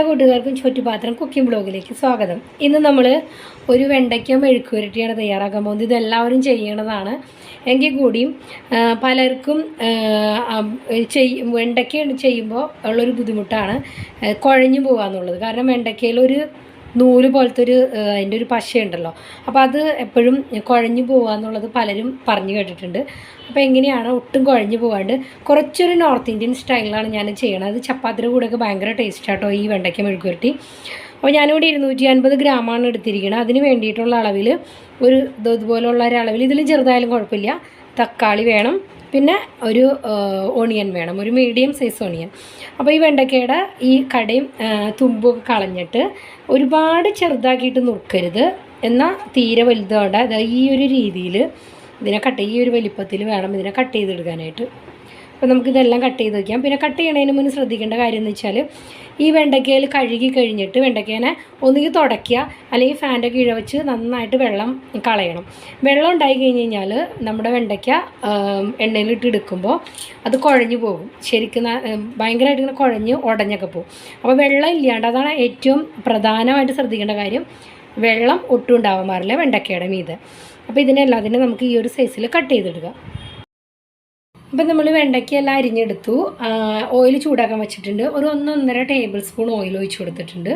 എല്ലാ കൂട്ടുകാർക്കും ചുറ്റുപാത്രം കുക്കിംഗ് ബ്ലോഗിലേക്ക് സ്വാഗതം. ഇന്ന് നമ്മൾ ഒരു വെണ്ടയ്ക്ക മെഴുക്കുവരട്ടിയാണ് തയ്യാറാക്കാൻ പോകുന്നത്. ഇതെല്ലാവരും ചെയ്യണതാണ്. എങ്കിൽ കൂടിയും പലർക്കും ചെയ് വെണ്ടയ്ക്ക ചെയ്യുമ്പോൾ ഉള്ളൊരു ബുദ്ധിമുട്ടാണ് കുഴഞ്ഞു പോകാന്നുള്ളത് കാരണം വെണ്ടയ്ക്കയിലൊരു നൂൽ പോലത്തെ ഒരു അതിന്റെ ഒരു പശയുണ്ടല്ലോ. അപ്പോൾ അത് എപ്പോഴും കുഴഞ്ഞു പോകുക എന്നുള്ളത് പലരും പറഞ്ഞു കേട്ടിട്ടുണ്ട്. അപ്പോൾ എങ്ങനെയാണ് ഒട്ടും കുഴഞ്ഞു പോകാണ്ട് കുറച്ചൊരു നോർത്ത് ഇന്ത്യൻ സ്റ്റൈലിലാണ് ഞാൻ ചെയ്യണത്. അത് ചപ്പാത്തിയുടെ കൂടെയൊക്കെ ഭയങ്കര ടേസ്റ്റ് ആട്ടോ ഈ വെണ്ടയ്ക്ക മെഴുകുരുട്ടി അപ്പോൾ ഞാനിവിടെ ഇരുന്നൂറ്റി അൻപത് ഗ്രാമാണ് എടുത്തിരിക്കുന്നത് അതിന് വേണ്ടിയിട്ടുള്ള അളവിൽ ഒരു ഇത് ഇതുപോലുള്ള ഒരു അളവിൽ ഇതിലും ചെറുതായാലും കുഴപ്പമില്ല. തക്കാളി വേണം പിന്നെ ഒരു ഓണിയൻ വേണം ഒരു മീഡിയം സൈസ് ഓണിയൻ അപ്പോൾ ഈ വെണ്ടയ്ക്കയുടെ ഈ കടയും തുമ്പൊക്കെ കളഞ്ഞിട്ട് ഒരുപാട് ചെറുതാക്കിയിട്ട് നുറുക്കരുത്. എന്നാൽ തീരെ വലുതോടെ ഈ ഒരു രീതിയിൽ ഇതിനെ കട്ട് ഈ ഒരു വലിപ്പത്തിൽ വേണം ഇതിനെ കട്ട് ചെയ്തെടുക്കാനായിട്ട്. അപ്പോൾ നമുക്കിതെല്ലാം കട്ട് ചെയ്ത് വയ്ക്കാം പിന്നെ കട്ട് ചെയ്യണതിന് മുന്നേ ശ്രദ്ധിക്കേണ്ട കാര്യം എന്ന് വെച്ചാൽ ഈ വെണ്ടയ്ക്കയിൽ കഴുകി കഴിഞ്ഞിട്ട് വെണ്ടയ്ക്കേനെ ഒന്നുകിൽ തുടയ്ക്കുക അല്ലെങ്കിൽ ഫാന്റെ കീഴ വെച്ച് നന്നായിട്ട് വെള്ളം കളയണം. വെള്ളം ഉണ്ടായി കഴിഞ്ഞ് കഴിഞ്ഞാൽ നമ്മുടെ വെണ്ടയ്ക്ക എണ്ണയിലിട്ട് എടുക്കുമ്പോൾ അത് കുഴഞ്ഞു പോകും. ശരിക്കും ഭയങ്കരമായിട്ട് ഇങ്ങനെ കുഴഞ്ഞ് ഉടഞ്ഞൊക്കെ പോകും. അപ്പോൾ വെള്ളം ഇല്ലാണ്ട് അതാണ് ഏറ്റവും പ്രധാനമായിട്ട് ശ്രദ്ധിക്കേണ്ട കാര്യം. വെള്ളം ഒട്ടും ഉണ്ടാവാൻ പാടില്ല വെണ്ടയ്ക്കയുടെ മീത്. അപ്പോൾ ഇതിനെല്ലാത്തിനും നമുക്ക് ഈ ഒരു സൈസിൽ കട്ട് ചെയ്തെടുക്കാം. അപ്പം നമ്മൾ വെണ്ടയ്ക്കെല്ലാം അരിഞ്ഞെടുത്തു. ഓയിൽ ചൂടാക്കാൻ വെച്ചിട്ടുണ്ട്. ഒരു ഒന്നൊന്നര ടേബിൾ സ്പൂൺ ഓയിൽ ഒഴിച്ചു കൊടുത്തിട്ടുണ്ട്.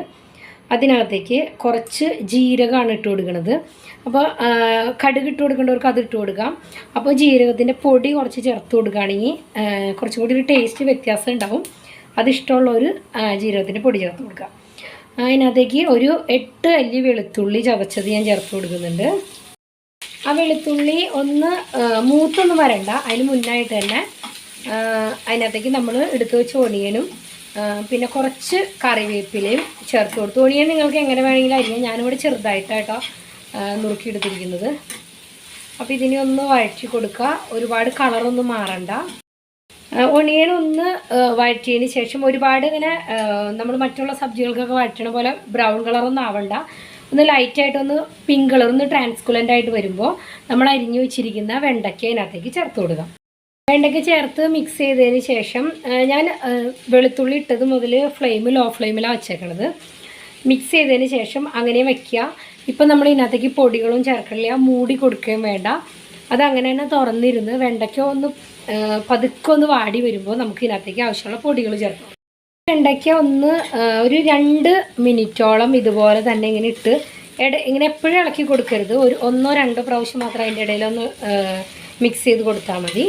അതിനകത്തേക്ക് കുറച്ച് ജീരകമാണ് ഇട്ട് കൊടുക്കുന്നത് അപ്പോൾ കടുക് ഇട്ട് കൊടുക്കേണ്ടവർക്ക് അത് ഇട്ട് കൊടുക്കാം. അപ്പോൾ ജീരകത്തിന്റെ പൊടി കുറച്ച് ചേർത്ത് കൊടുക്കുകയാണെങ്കിൽ കുറച്ചും കൂടി ഒരു ടേസ്റ്റ് വ്യത്യാസം ഉണ്ടാവും. അതിഷ്ടമുള്ളവർ ജീരകത്തിന്റെ പൊടി ചേർത്ത് കൊടുക്കുക. അതിനകത്തേക്ക് ഒരു എട്ട് അല്ലി വെളുത്തുള്ളി ചതച്ചത് ഞാൻ ചേർത്ത് കൊടുക്കുന്നുണ്ട്. ആ വെളുത്തുള്ളി ഒന്ന് മൂത്തൊന്നും വരണ്ട. അതിന് മുന്നായിട്ട് തന്നെ അതിനകത്തേക്ക് നമ്മൾ എടുത്തു വെച്ച ഓണിയനും പിന്നെ കുറച്ച് കറിവേപ്പിലയും ചേർത്ത് കൊടുത്തു. ഓണിയൻ നിങ്ങൾക്ക് എങ്ങനെ വേണമെങ്കിലും അരിയാം. ഞാനിവിടെ ചെറുതായിട്ടാട്ടോ നുറുക്കിയെടുത്തിരിക്കുന്നത്. അപ്പോൾ ഇതിനെ ഒന്ന് വഴറ്റി കൊടുക്കുക. ഒരുപാട് കളറൊന്നും മാറണ്ട. ഒണിയൻ ഒന്ന് വഴറ്റിയതിന് ശേഷം ഒരുപാട് ഇങ്ങനെ നമ്മൾ മറ്റുള്ള സബ്ജികൾക്കൊക്കെ വഴറ്റണ പോലെ ബ്രൗൺ കളറൊന്നും ആവണ്ട. ഒന്ന് ലൈറ്റായിട്ടൊന്ന് പിങ്ക് കളർ ഒന്ന് ട്രാൻസ്കുലന്റ് ആയിട്ട് വരുമ്പോൾ നമ്മൾ അരിഞ്ഞു വെച്ചിരിക്കുന്ന വെണ്ടയ്ക്ക അതിനകത്തേക്ക് ചേർത്ത് കൊടുക്കാം. വെണ്ടയ്ക്ക ചേർത്ത് മിക്സ് ചെയ്തതിന് ശേഷം ഞാൻ വെളുത്തുള്ളി ഇട്ടത് മുതൽ ഫ്ലെയിം ലോ ഫ്ലെയിമിലാണ് വെച്ചേക്കണത്. മിക്സ് ചെയ്തതിന് ശേഷം അങ്ങനെ വെക്കുക. ഇപ്പം നമ്മൾ ഇതിനകത്തേക്ക് പൊടികളും ചേർക്കണില്ല മൂടി കൊടുക്കുകയും വേണ്ട. അതങ്ങനെ തന്നെ തുറന്നിരുന്ന് വെണ്ടയ്ക്ക ഒന്ന് പതുക്കൊന്ന് വാടി വരുമ്പോൾ നമുക്ക് ഇതിനകത്തേക്ക് ആവശ്യമുള്ള പൊടികൾ ചേർക്കാം. വെണ്ടയ്ക്ക ഒന്ന് ഒരു രണ്ട് മിനിറ്റോളം ഇതുപോലെ തന്നെ ഇങ്ങനെ ഇട്ട് ഇട ഇങ്ങനെ എപ്പോഴും ഇളക്കി കൊടുക്കരുത്. ഒരു ഒന്നോ രണ്ടോ പ്രാവശ്യം മാത്രം അതിന്റെ ഇടയിലൊന്ന് മിക്സ് ചെയ്ത് കൊടുത്താൽ മതി.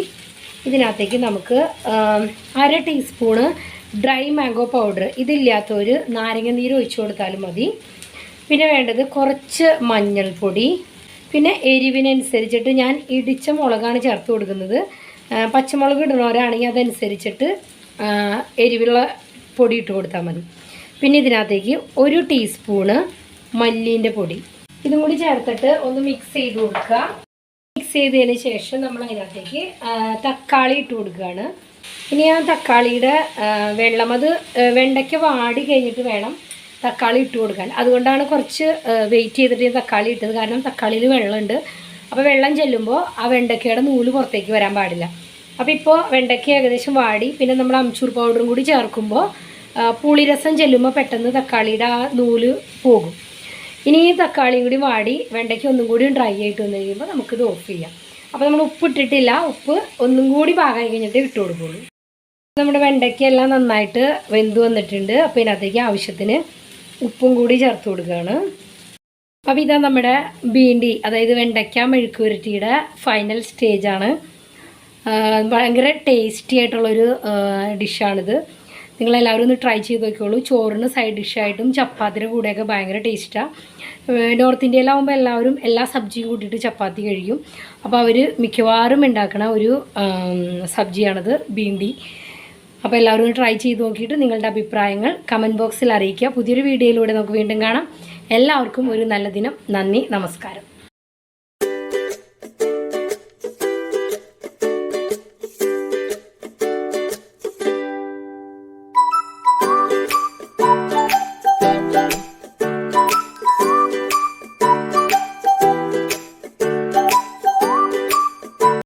ഇതിനകത്തേക്ക് നമുക്ക് അര ടീസ്പൂണ് ഡ്രൈ മാംഗോ പൗഡർ ഇതില്ലാത്തവർ നാരങ്ങ നീര് ഒഴിച്ചു കൊടുത്താലും മതി. പിന്നെ വേണ്ടത് കുറച്ച് മഞ്ഞൾപ്പൊടി. പിന്നെ എരിവിനനുസരിച്ചിട്ട് ഞാൻ ഇടിച്ച മുളകാണ് ചേർത്ത് കൊടുക്കുന്നത്. പച്ചമുളക് ഇടുന്നവരാണെങ്കിൽ അതനുസരിച്ചിട്ട് എരിവുള്ള പൊടി ഇട്ട് കൊടുത്താൽ മതി. പിന്നെ ഇതിനകത്തേക്ക് ഒരു ടീസ്പൂണ് മല്ലീന്റെ പൊടി. ഇതും കൂടി ചേർത്തിട്ട് ഒന്ന് മിക്സ് ചെയ്ത് കൊടുക്കുക. മിക്സ് ചെയ്തതിന് ശേഷം നമ്മൾ അതിനകത്തേക്ക് തക്കാളി ഇട്ട് കൊടുക്കുകയാണ്. ഇനി ആ തക്കാളിയുടെ വെള്ളം അത് വെണ്ടയ്ക്ക് വാടി കഴിഞ്ഞിട്ട് വേണം തക്കാളി ഇട്ട് കൊടുക്കാൻ. അതുകൊണ്ടാണ് കുറച്ച് വെയിറ്റ് ചെയ്തിട്ട് തക്കാളി ഇട്ടത്. കാരണം തക്കാളിയിൽ വെള്ളമുണ്ട്. അപ്പോൾ വെള്ളം ചെല്ലുമ്പോൾ ആ വെണ്ടയ്ക്കയുടെ നൂൽ പുറത്തേക്ക് വരാൻ പാടില്ല. അപ്പോൾ ഇപ്പോൾ വെണ്ടയ്ക്ക ഏകദേശം വാടി. പിന്നെ നമ്മൾ അംചൂർ പൗഡറും കൂടി ചേർക്കുമ്പോൾ പുളിരസം ചെല്ലുമ്പോൾ പെട്ടെന്ന് തക്കാളിയുടെ ആ നൂൽ പോകും. ഇനി ഈ തക്കാളിയും കൂടി വാടി വെണ്ടയ്ക്ക് ഒന്നും കൂടി ഡ്രൈ ആയിട്ട് വന്നു കഴിയുമ്പോൾ നമുക്കിത് ഓഫ് ചെയ്യാം. അപ്പോൾ നമ്മൾ ഉപ്പ് ഇട്ടിട്ടില്ല ഉപ്പ് ഒന്നും കൂടി പാകമായി കഴിഞ്ഞിട്ട് ഇട്ട് കൊടുക്കുള്ളൂ. നമ്മുടെ വെണ്ടയ്ക്കെല്ലാം നന്നായിട്ട് വെന്ത് വന്നിട്ടുണ്ട്. അപ്പോൾ ഇതിനകത്തേക്ക് ആവശ്യത്തിന് ഉപ്പും കൂടി ചേർത്ത് കൊടുക്കുകയാണ്. അപ്പോൾ ഇതാ നമ്മുടെ ബീണ്ടി അതായത് വെണ്ടയ്ക്ക മെഴുക്കുരുട്ടിയുടെ ഫൈനൽ സ്റ്റേജാണ് ഭയങ്കര ടേസ്റ്റി ആയിട്ടുള്ളൊരു ഡിഷാണിത് നിങ്ങളെല്ലാവരും ഒന്ന് ട്രൈ ചെയ്ത് നോക്കിയോളൂ ചോറിന് സൈഡ് ഡിഷായിട്ടും ചപ്പാത്തിയുടെ കൂടെയൊക്കെ ഭയങ്കര ടേസ്റ്റാണ് നോർത്ത് ഇന്ത്യയിലാവുമ്പോൾ എല്ലാവരും എല്ലാ സബ്ജിയും കൂട്ടിയിട്ട് ചപ്പാത്തി കഴിക്കും. അപ്പോൾ അവർ മിക്കവാറും ഉണ്ടാക്കണ ഒരു സബ്ജിയാണിത് ബീണ്ടി അപ്പോൾ എല്ലാവരും ട്രൈ ചെയ്ത് നോക്കിയിട്ട് നിങ്ങളുടെ അഭിപ്രായങ്ങൾ കമന്റ് ബോക്സിൽ അറിയിക്കുക. പുതിയൊരു വീഡിയോയിലൂടെ നമുക്ക് വീണ്ടും കാണാം. എല്ലാവർക്കും ഒരു നല്ല ദിനം. നന്ദി നമസ്കാരം.